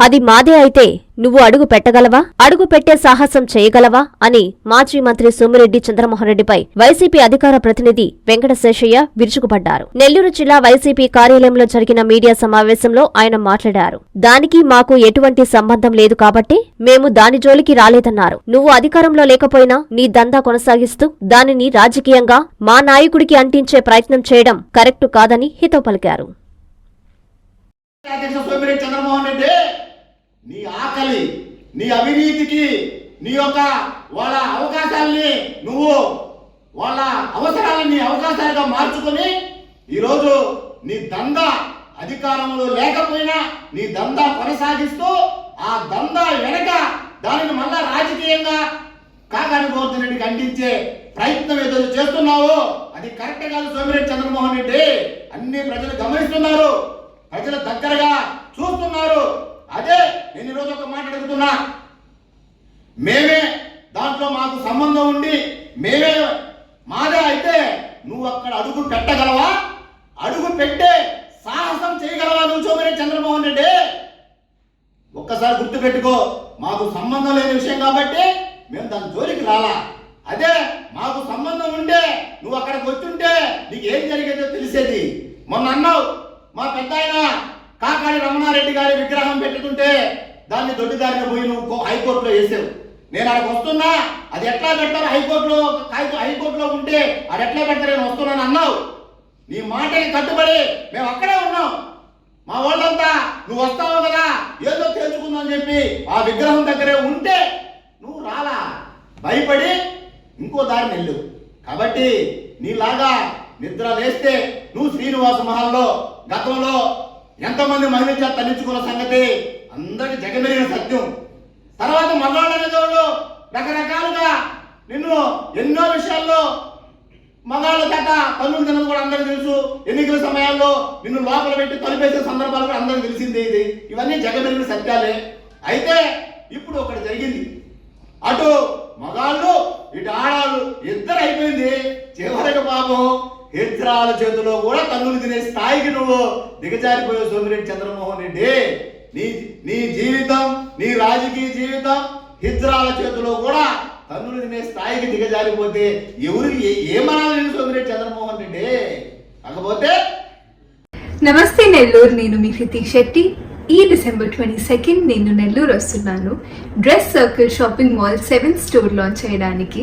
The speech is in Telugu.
అది మాదే అయితే నువ్వు అడుగు పెట్టగలవా? అడుగు పెట్టే సాహసం చేయగలవా? అని మాజీ మంత్రి సోమిరెడ్డి చంద్రమోహన్ రెడ్డిపై వైసీపీ అధికార ప్రతినిధి వెంకటశేషయ్య విరుచుకుపడ్డారు. నెల్లూరు జిల్లా వైసీపీ కార్యాలయంలో జరిగిన మీడియా సమావేశంలో ఆయన మాట్లాడారు. దానికి మాకు ఎటువంటి సంబంధం లేదు కాబట్టి మేము దాని జోలికి రాలేదన్నారు. నువ్వు అధికారంలో లేకపోయినా నీ దందా కొనసాగిస్తూ దానిని రాజకీయంగా మా నాయకుడికి అంటించే ప్రయత్నం చేయడం కరెక్టు కాదని హితో పలికారు అధ్యక్ష సోమిరెడ్డి చంద్రమోహన్ రెడ్డి నీ ఆకలి. నీ అవినీతికి నీ యొక్క వాళ్ళ అవకాశాలని నువ్వు వాళ్ళ అవసరాలని నీ అవకాశాలుగా మార్చుకొని ఈరోజు నీ దందా అధికారంలో లేకపోయినా నీ దందా కొనసాగిస్తూ ఆ దందా వెనక దానిని మళ్ళా రాజకీయంగా కాకాని గోవర్ధన్ రెడ్డికి అందించే ప్రయత్నం ఏదో చేస్తున్నావు అది కరెక్ట్ కాదు సోమిరెడ్డి చంద్రమోహన్ రెడ్డి. అన్ని ప్రజలు గమనిస్తున్నారు. ప్రజల దగ్గరగా చూస్తున్నారు. నేను ఈరోజు ఒక మాట అడుగుతున్నా మేమే దాంట్లో మాకు సంబంధం ఉండి మేమే మాదే అయితే నువ్వు అక్కడ అడుగు పెట్టగలవా? అడుగు పెట్టే సాహసం చేయగలవా నువ్వు చూపరే చంద్రబాబు రెడ్డి? ఒక్కసారి గుర్తు పెట్టుకో మాకు సంబంధం లేని విషయం కాబట్టి మేము దాని జోలికి రాలా. అదే మాకు సంబంధం ఉంటే నువ్వు అక్కడికి వచ్చుంటే నీకు ఏం జరిగేదో తెలిసేది. మొన్న అన్నావు మా పెద్ద ఆయన కాకాడి రమణారెడ్డి గారి విగ్రహం పెట్టుకుంటే దాన్ని దొడ్డిదారిన పోయి నువ్వు హైకోర్టులో వేసావు. నేను అక్కడికి వస్తున్నా అది ఎట్లా పెడతారు? హైకోర్టులో హైకోర్టులో ఉంటే అది ఎట్లా పెడతారు? నేను వస్తున్నాను అన్నావు. నీ మాటకి కట్టుబడి మేము అక్కడే ఉన్నాం. మా వాళ్ళంతా నువ్వు వస్తావు కదా ఏదో తెలుసుకుందని చెప్పి ఆ విగ్రహం దగ్గరే ఉంటే నువ్వు రాలా. భయపడి ఇంకో దారిని వెళ్ళు. కాబట్టి నీలాగా నిద్ర లేస్తే నువ్వు శ్రీనివాస మహల్లో గతంలో ఎంతమంది మహిళ తల్లించుకున్న సంగతి అందరి జగమెరిగిన సత్యం. తర్వాత మగాళ్ళ అనేవాళ్ళు రకరకాలుగా నిన్ను ఎన్నో విషయాల్లో మగాళ్ళ చేత తల్లులు తినదు కూడా అందరికి తెలుసు. ఎన్నికల సమయాల్లో నిన్ను లోపల పెట్టి తలుపేసే సందర్భాలు కూడా అందరికి తెలిసిందే ఇది. ఇవన్నీ జగమెరిగిన సత్యాలే. అయితే ఇప్పుడు ఒకటి జరిగింది. అటు మగాళ్ళు ఇటు ఆడాళ్ళు ఇద్దరు అయిపోయింది. చివరికి పాపం హిజ్రాల చేతిలో కూడా తన్నులు తినే స్థాయికి నువ్వు దిగజారిపోయావు సోమిరెడ్డి చంద్రమోహన్ రెడ్డి. నీ నీ జీవితం నీ రాజకీయ జీవితం హిజ్రాల చేతిలో కూడా తన్నులు తినే స్థాయికి దిగజారిపోతే ఎవరికి ఏమనాలని ఏమనాలి సోమిరెడ్డి చంద్రమోహన్ రెడ్డి? కాకపోతే నమస్తే నెల్లూరు నేను మీ హృతిక్ శెట్టి. ఈ డిసెంబర్ ట్వంటీ సెకండ్ నేను నెల్లూరు వస్తున్నాను. Dress circle shopping mall seven store launch చేయడానికి.